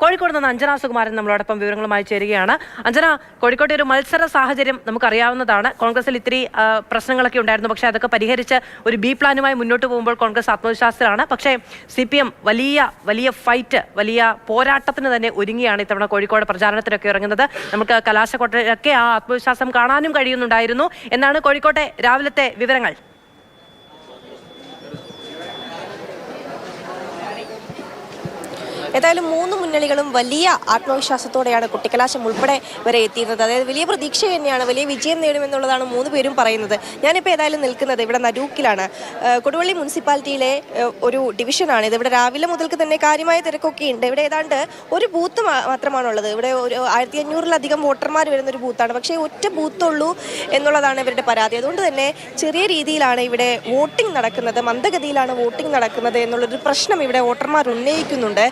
കോഴിക്കോട് നിന്ന് അഞ്ജന സുകുമാരൻ നമ്മളോടൊപ്പം വിവരങ്ങളുമായി ചേരുകയാണ്. അഞ്ജന കോഴിക്കോട്ടെ ഒരു മത്സര സാഹചര്യം നമുക്കറിയാവുന്നതാണ്. കോൺഗ്രസിൽ ഇത്തിരി പ്രശ്നങ്ങളൊക്കെ ഉണ്ടായിരുന്നു. പക്ഷേ അതൊക്കെ പരിഹരിച്ച് ഒരു ബി പ്ലാനുമായി മുന്നോട്ട് പോകുമ്പോൾ കോൺഗ്രസ് ആത്മവിശ്വാസത്തിലാണ് പക്ഷേ സി പി എം വലിയ വലിയ ഫൈറ്റ് വലിയ പോരാട്ടത്തിന് തന്നെ ഒരുങ്ങിയാണ് ഇത്തവണ കോഴിക്കോട് പ്രചാരണത്തിലൊക്കെ ഇറങ്ങുന്നത്. നമുക്ക് കലാശക്കോട്ടയിലൊക്കെ ആ ആത്മവിശ്വാസം കാണാനും കഴിയുന്നുണ്ടായിരുന്നു. എന്നാണ് കോഴിക്കോട്ടെ രാവിലത്തെ വിവരങ്ങൾ. ഏതായാലും മൂന്ന് മുന്നണികളും വലിയ ആത്മവിശ്വാസത്തോടെയാണ് കുട്ടിക്കലാശം ഉൾപ്പെടെ വരെ എത്തിയിരുന്നത്. അതായത് വലിയ പ്രതീക്ഷ തന്നെയാണ് വലിയ വിജയം നേടുമെന്നുള്ളതാണ് മൂന്ന് പേരും പറയുന്നത്. ഞാനിപ്പോൾ ഏതായാലും നിൽക്കുന്നത് ഇവിടെ നരൂക്കിലാണ് കൊടുവള്ളി മുനിസിപ്പാലിറ്റിയിലെ ഒരു ഡിവിഷനാണ്. ഇത് ഇവിടെ രാവിലെ മുതൽക്ക് തന്നെ കാര്യമായ തിരക്കൊക്കെ ഉണ്ട്. ഇവിടെ ഏതാണ്ട് ഒരു ബൂത്ത് മാത്രമാണ് മാത്രമാണുള്ളത്. ഇവിടെ ഒരു ആയിരത്തി അഞ്ഞൂറിലധികം വോട്ടർമാർ വരുന്ന ഒരു ബൂത്താണ്. പക്ഷേ ഒറ്റ ബൂത്തുള്ളൂ എന്നുള്ളതാണ് ഇവരുടെ പരാതി. അതുകൊണ്ട് തന്നെ ചെറിയ രീതിയിലാണ് ഇവിടെ വോട്ടിംഗ് നടക്കുന്നത്. മന്ദഗതിയിലാണ് വോട്ടിംഗ് നടക്കുന്നത് എന്നുള്ളൊരു പ്രശ്നം ഇവിടെ വോട്ടർമാർ ഉന്നയിക്കുന്നുണ്ട്.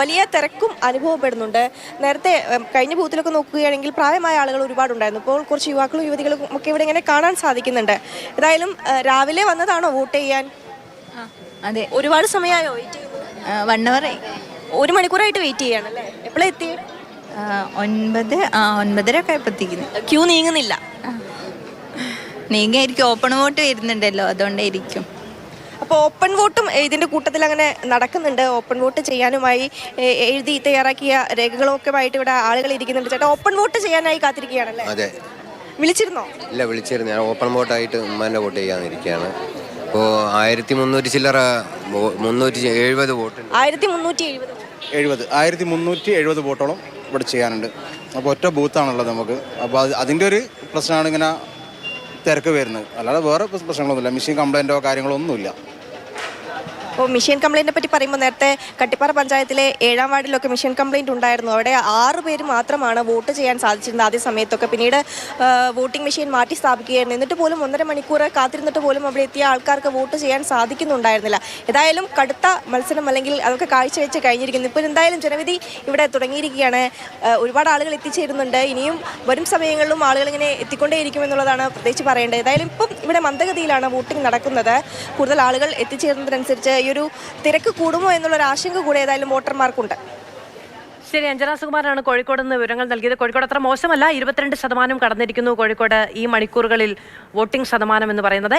വലിയ തിരക്കും അനുഭവപ്പെടുന്നുണ്ട്. നേരത്തെ കഴിഞ്ഞ ബൂത്തിലൊക്കെ നോക്കുകയാണെങ്കിൽ പ്രായമായ ആളുകൾ ഒരുപാടുണ്ടായിരുന്നു. ഇപ്പോൾ കുറച്ച് യുവാക്കളും യുവതികളും ഒക്കെ ഇവിടെ ഇങ്ങനെ കാണാൻ സാധിക്കുന്നുണ്ട്. ഏതായാലും രാവിലെ വന്നതാണോ വോട്ട് ചെയ്യാൻ? അതെ. ഒരുപാട് സമയമായോ? വെയിറ്റ് വൺ അവർ ഒരു മണിക്കൂറായിട്ട് വെയിറ്റ് ചെയ്യാണല്ലേ എപ്പോഴാണ് എത്തി ഒൻപത് ആ ഒൻപതര ഒക്കെ എത്തിക്കുന്നു ക്യൂ നീങ്ങുന്നില്ല. നീങ്ങായിരിക്കും ഓപ്പൺ വോട്ട് വരുന്നുണ്ടല്ലോ. അതുകൊണ്ടായിരിക്കും അപ്പോൾ ഓപ്പൺ വോട്ടും ഇതിന്റെ കൂട്ടത്തിൽ അങ്ങനെ നടക്കുന്നുണ്ട്. ഓപ്പൺ വോട്ട് ചെയ്യാനുമായി എഴുതി തയ്യാറാക്കിയ രേഖകളൊക്കെ ആയിട്ട് ഇവിടെ ആളുകൾ ഇരിക്കുന്നുണ്ട്. ചേട്ടാ ഓപ്പൺ വോട്ട് ചെയ്യാനായി കാത്തിരിക്കുകയാണല്ലേ? അതെ. വിളിച്ചിരുന്നോ? ഇല്ല വിളിച്ചിരുന്നു. ഞാൻ ഓപ്പൺ വോട്ടായിട്ട് ഉമ്മാന്റെ വോട്ട് ചെയ്യാനിരിക്കുകയാണ്. അപ്പോൾ ആയിരത്തി മുന്നൂറ്റി ചില്ലറ മുന്നൂറ്റി എഴുപത് വോട്ട്. ആയിരത്തി മുന്നൂറ്റി എഴുപത് എഴുപത്. ആയിരത്തി മുന്നൂറ്റി എഴുപത് വോട്ടോളം ഇവിടെ ചെയ്യാനുണ്ട്. അപ്പോൾ ഒറ്റ ബൂത്താണുള്ളത് നമുക്ക്. അപ്പോൾ അത് അതിന്റെ ഒരു പ്രശ്നമാണ് ഇങ്ങനെ തിരക്ക് വരുന്നത്. അല്ലാതെ വേറെ പ്രശ്നങ്ങളൊന്നുമില്ല. മെഷീൻ കംപ്ലൈന്റോ കാര്യങ്ങളോ ഒന്നുമില്ല. അപ്പോൾ മിഷൻ കംപ്ലൈന്റിനെ പറ്റി പറയുമ്പോൾ നേരത്തെ കട്ടിപ്പാറ പഞ്ചായത്തിലെ ഏഴാം വാർഡിലൊക്കെ മിഷൻ കംപ്ലൈന്റ് ഉണ്ടായിരുന്നു. അവിടെ ആറ് പേര് മാത്രമാണ് വോട്ട് ചെയ്യാൻ സാധിച്ചിരുന്നത് ആദ്യ സമയത്തൊക്കെ. പിന്നീട് വോട്ടിംഗ് മെഷീൻ മാറ്റി സ്ഥാപിക്കുകയായിരുന്നു. എന്നിട്ട് പോലും ഒന്നര മണിക്കൂർ കാത്തിരുന്നിട്ട് പോലും അവിടെ എത്തിയ ആൾക്കാർക്ക് വോട്ട് ചെയ്യാൻ സാധിക്കുന്നുണ്ടായിരുന്നില്ല. ഏതായാലും കടുത്ത മത്സരം അല്ലെങ്കിൽ അതൊക്കെ കാഴ്ചവെച്ച് കഴിഞ്ഞിരിക്കുന്നു. ഇപ്പോൾ എന്തായാലും ജനവിധി ഇവിടെ തുടങ്ങിയിരിക്കുകയാണ്. ഒരുപാട് ആളുകൾ എത്തിച്ചേരുന്നുണ്ട്. ഇനിയും വരും സമയങ്ങളിലും ആളുകൾ ഇങ്ങനെ എത്തിക്കൊണ്ടേയിരിക്കും എന്നുള്ളതാണ് പ്രത്യേകിച്ച് പറയേണ്ടത്. ഏതായാലും ഇപ്പം ഇവിടെ മന്ദഗതിയിലാണ് വോട്ടിംഗ് നടക്കുന്നത്. കൂടുതൽ ആളുകൾ എത്തിച്ചേരുന്നതിനനുസരിച്ച് ഒരു തിരക്ക് കൂടുമോ എന്നുള്ളൊരു ആശങ്ക കൂടെ ഏതായാലും വോട്ടർമാർക്കുണ്ട്. ശരി അഞ്ജന സുകുമാരാണ് കോഴിക്കോട് നിന്ന് വിവരങ്ങൾ നൽകിയത്. കോഴിക്കോട് അത്ര മോശമല്ല ഇരുപത്തിരണ്ട് ശതമാനം കടന്നിരിക്കുന്നു കോഴിക്കോട് ഈ മണിക്കൂറുകളിൽ വോട്ടിംഗ് ശതമാനം എന്ന് പറയുന്നത്.